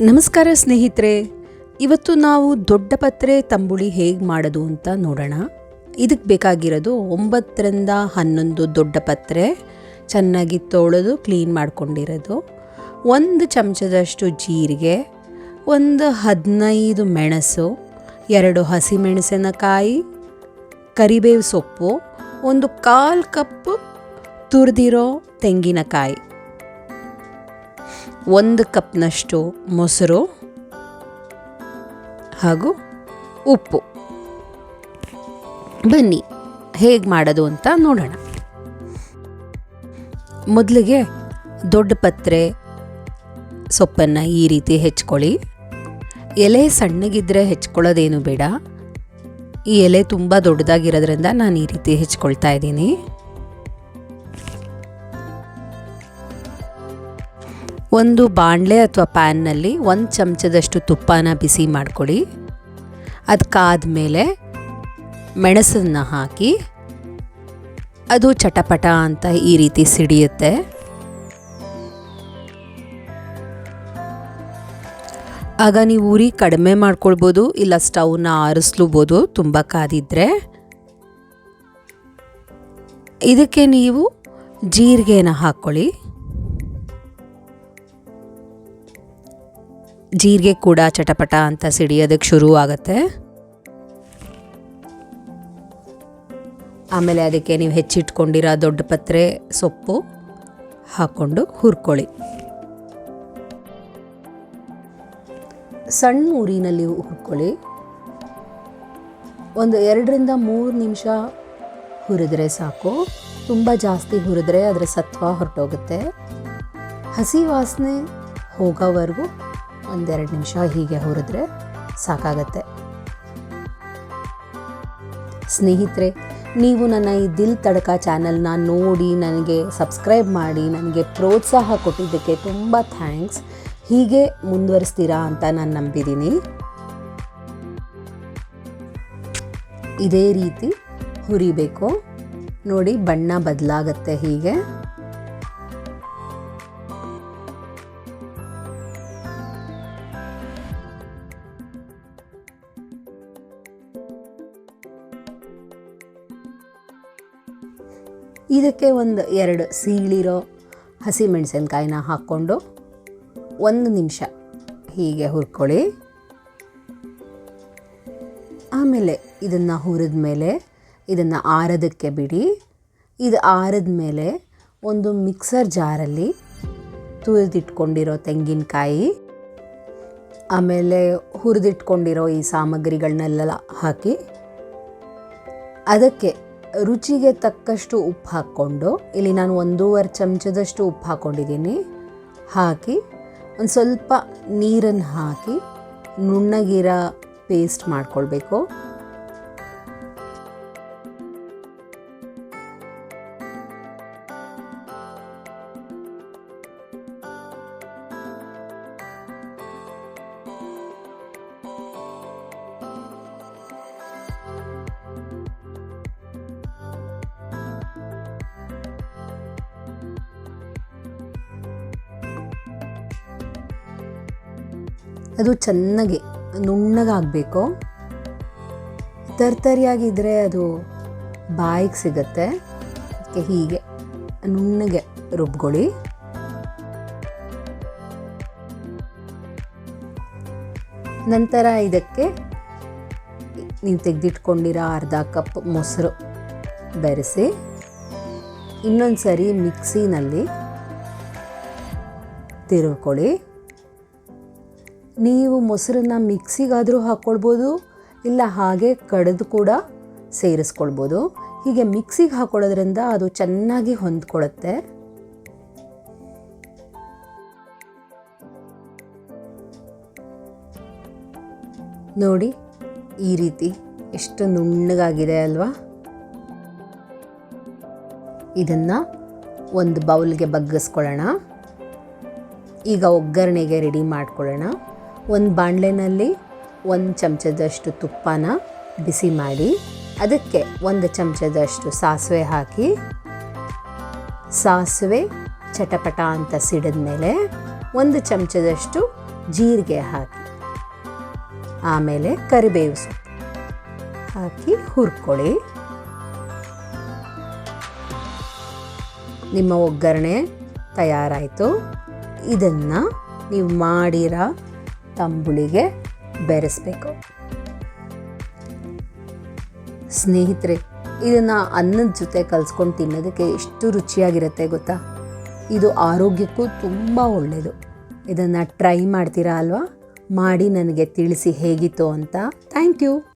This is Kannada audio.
ನಮಸ್ಕಾರ ಸ್ನೇಹಿತರೆ, ಇವತ್ತು ನಾವು ದೊಡ್ಡ ಪತ್ರೆ ತಂಬುಳಿ ಹೇಗೆ ಮಾಡೋದು ಅಂತ ನೋಡೋಣ. ಇದಕ್ಕೆ ಬೇಕಾಗಿರೋದು ಒಂಬತ್ತರಿಂದ ಹನ್ನೊಂದು ದೊಡ್ಡ ಪತ್ರೆ, ಚೆನ್ನಾಗಿ ತೊಳೆದು ಕ್ಲೀನ್ ಮಾಡ್ಕೊಂಡಿರೋದು. ಒಂದು ಚಮಚದಷ್ಟು ಜೀರಿಗೆ, ಒಂದು ಹದಿನೈದು ಮೆಣಸು, ಎರಡು ಹಸಿಮೆಣಸಿನಕಾಯಿ, ಕರಿಬೇವು ಸೊಪ್ಪು, ಒಂದು ಕಾಲು ಕಪ್ ತುರಿದಿರೋ ತೆಂಗಿನಕಾಯಿ. ಒಂದು ಕಪ್ನಷ್ಟು ಮೊಸರು ಹಾಗೂ ಉಪ್ಪು. ಬನ್ನಿ, ಹೇಗೆ ಮಾಡೋದು ಅಂತ ನೋಡೋಣ. ಮೊದಲಿಗೆ ದೊಡ್ಡ ಪತ್ರೆ, ಸೊಪ್ಪನ್ನು ಈ ರೀತಿ ಹೆಚ್ಕೊಳ್ಳಿ. ಎಲೆ ಸಣ್ಣಗಿದ್ದರೆ ಹೆಚ್ಕೊಳ್ಳೋದೇನು ಬೇಡ. ಈ ಎಲೆ ತುಂಬ ದೊಡ್ಡದಾಗಿರೋದ್ರಿಂದ ನಾನು ಈ ರೀತಿ ಹೆಚ್ಕೊಳ್ತಾ ಇದ್ದೀನಿ. ಒಂದು ಬಾಣಲೆ ಅಥವಾ ಪ್ಯಾನ್ನಲ್ಲಿ ಒಂದು ಚಮಚದಷ್ಟು ತುಪ್ಪನ ಬಿಸಿ ಮಾಡ್ಕೊಳ್ಳಿ. ಅದು ಕಾದ್ಮೇಲೆ ಮೆಣಸನ್ನು ಹಾಕಿ. ಅದು ಚಟಪಟ ಅಂತ ಈ ರೀತಿ ಸಿಡಿಯುತ್ತೆ. ಆಗ ನೀವು ಉರಿ ಕಡಿಮೆ ಮಾಡ್ಕೊಳ್ಬೋದು, ಇಲ್ಲ ಸ್ಟವ್ನ ಆರಿಸ್ಲೂಬೋದು, ತುಂಬ ಕಾದಿದ್ರೆ. ಇದಕ್ಕೆ ನೀವು ಜೀರಿಗೆನ ಹಾಕ್ಕೊಳ್ಳಿ. ಜೀರಿಗೆ ಕೂಡ ಚಟಪಟ ಅಂತ ಸಿಡಿಯೋದಕ್ಕೆ ಶುರು ಆಗುತ್ತೆ. ಆಮೇಲೆ ಅದಕ್ಕೆ ನೀವು ಹೆಚ್ಚಿಟ್ಕೊಂಡಿರೋ ದೊಡ್ಡ ಪತ್ರೆ, ಸೊಪ್ಪು ಹಾಕ್ಕೊಂಡು ಹುರ್ಕೊಳ್ಳಿ. ಸಣ್ಣ ಉರಿನಲ್ಲಿ ಹುರ್ಕೊಳ್ಳಿ. ಒಂದು ಎರಡರಿಂದ ಮೂರು ನಿಮಿಷ ಹುರಿದ್ರೆ ಸಾಕು. ತುಂಬ ಜಾಸ್ತಿ ಹುರಿದ್ರೆ ಅದರ ಸತ್ವ ಹೊರಟೋಗುತ್ತೆ. ಹಸಿ ವಾಸನೆ ಹೋಗೋವರೆಗೂ ಒಂದೆರಡು ನಿಮಿಷ ಹೀಗೆ ಹುರಿದ್ರೆ ಸಾಕಾಗತ್ತೆ. ಸ್ನೇಹಿತರೆ, ನೀವು ನನ್ನ ಈ ದಿಲ್ ತಡಕ ಚಾನಲ್ನ ನೋಡಿ ನನಗೆ ಸಬ್ಸ್ಕ್ರೈಬ್ ಮಾಡಿ ನನಗೆ ಪ್ರೋತ್ಸಾಹ ಕೊಟ್ಟಿದ್ದಕ್ಕೆ ತುಂಬ ಥ್ಯಾಂಕ್ಸ್. ಹೀಗೆ ಮುಂದುವರಿಸ್ತೀರಾ ಅಂತ ನಾನು ನಂಬಿದ್ದೀನಿ. ಇದೇ ರೀತಿ ಹುರಿಬೇಕು. ನೋಡಿ ಬಣ್ಣ ಬದಲಾಗತ್ತೆ ಹೀಗೆ. ಇದಕ್ಕೆ ಒಂದು ಎರಡು ಸೀಳಿರೋ ಹಸಿಮೆಣಸಿನ್ಕಾಯಿನ ಹಾಕ್ಕೊಂಡು ಒಂದು ನಿಮಿಷ ಹೀಗೆ ಹುರ್ಕೊಳ್ಳಿ. ಆಮೇಲೆ ಇದನ್ನು ಹುರಿದ ಮೇಲೆ ಇದನ್ನು ಆರೋದಕ್ಕೆ ಬಿಡಿ. ಇದು ಆರಿದ ಮೇಲೆ ಒಂದು ಮಿಕ್ಸರ್ ಜಾರಲ್ಲಿ ತುರಿದಿಟ್ಕೊಂಡಿರೋ ತೆಂಗಿನಕಾಯಿ, ಆಮೇಲೆ ಹುರಿದಿಟ್ಕೊಂಡಿರೋ ಈ ಸಾಮಗ್ರಿಗಳನ್ನೆಲ್ಲ ಹಾಕಿ ಅದಕ್ಕೆ ರುಚಿಗೆ ತಕ್ಕಷ್ಟು ಉಪ್ಪು ಹಾಕ್ಕೊಂಡು, ಇಲ್ಲಿ ನಾನು ಒಂದೂವರೆ ಚಮಚದಷ್ಟು ಉಪ್ಪು ಹಾಕ್ಕೊಂಡಿದ್ದೀನಿ. ಹಾಕಿ, ಒಂದು ಸ್ವಲ್ಪ ನೀರನ್ನು ಹಾಕಿ, ನುಣ್ಣಗಿರ ಪೇಸ್ಟ್ ಮಾಡ್ಕೊಳ್ಬೇಕು. ಅದು ಚೆನ್ನಾಗಿ ನುಣ್ಣಗಾಗಬೇಕು. ತರ್ತರಿಯಾಗಿದ್ದರೆ ಅದು ಬಾಯಿಗೆ ಸಿಗತ್ತೆ. ಅದಕ್ಕೆ ಹೀಗೆ ನುಣ್ಣಗೆ ರುಬ್ಕೊಳ್ಳಿ. ನಂತರ ಇದಕ್ಕೆ ನೀವು ತೆಗೆದಿಟ್ಕೊಂಡಿರೋ ಅರ್ಧ ಕಪ್ ಮೊಸರು ಬೆರೆಸಿ ಇನ್ನೊಂದು ಸರಿ ಮಿಕ್ಸಿನಲ್ಲಿ ತಿರುವ್ಕೊಳ್ಳಿ ನೀವು ಮೊಸರನ್ನ ಮಿಕ್ಸಿಗಾದರೂ ಹಾಕ್ಕೊಳ್ಬೋದು, ಇಲ್ಲ ಹಾಗೆ ಕಡಿದು ಕೂಡ ಸೇರಿಸ್ಕೊಳ್ಬೋದು. ಹೀಗೆ ಮಿಕ್ಸಿಗೆ ಹಾಕ್ಕೊಳ್ಳೋದ್ರಿಂದ ಅದು ಚೆನ್ನಾಗಿ ಹೊಂದ್ಕೊಳ್ಳುತ್ತೆ. ನೋಡಿ, ಈ ರೀತಿ ಎಷ್ಟು ನುಣ್ಣಗಾಗಿದೆ ಅಲ್ವಾ? ಇದನ್ನು ಒಂದು ಬೌಲ್ಗೆ ಬಗ್ಗಿಸ್ಕೊಳ್ಳೋಣ. ಈಗ ಒಗ್ಗರಣೆಗೆ ರೆಡಿ ಮಾಡ್ಕೊಳ್ಳೋಣ. ಒಂದು ಬಾಣಲೆನಲ್ಲಿ ಒಂದು ಚಮಚದಷ್ಟು ತುಪ್ಪನ ಬಿಸಿ ಮಾಡಿ, ಅದಕ್ಕೆ ಒಂದು ಚಮಚದಷ್ಟು ಸಾಸಿವೆ ಹಾಕಿ, ಸಾಸಿವೆ ಚಟಪಟ ಅಂತ ಸಿಡಿದ ಮೇಲೆ ಒಂದು ಚಮಚದಷ್ಟು ಜೀರಿಗೆ ಹಾಕಿ, ಆಮೇಲೆ ಕರಿಬೇವು ಸೊಪ್ಪು ಹಾಕಿ ಹುರ್ಕೊಳ್ಳಿ. ನಿಮ್ಮ ಒಗ್ಗರಣೆ ತಯಾರಾಯಿತು. ಇದನ್ನು ನೀವು ಮಾಡಿರೋ ತಂಬುಳಿಗೆ ಬೆರೆಸ್ಬೇಕು. ಸ್ನೇಹಿತರೆ, ಇದನ್ನು ಅನ್ನದ ಜೊತೆ ಕಲಿಸ್ಕೊಂಡು ತಿನ್ನೋದಕ್ಕೆ ಎಷ್ಟು ರುಚಿಯಾಗಿರುತ್ತೆ ಗೊತ್ತಾ? ಇದು ಆರೋಗ್ಯಕ್ಕೂ ತುಂಬ ಒಳ್ಳೆಯದು ಇದನ್ನು ಟ್ರೈ ಮಾಡ್ತೀರಾ ಅಲ್ವಾ? ಮಾಡಿ ನನಗೆ ತಿಳಿಸಿ ಹೇಗಿತ್ತು ಅಂತ. Thank you.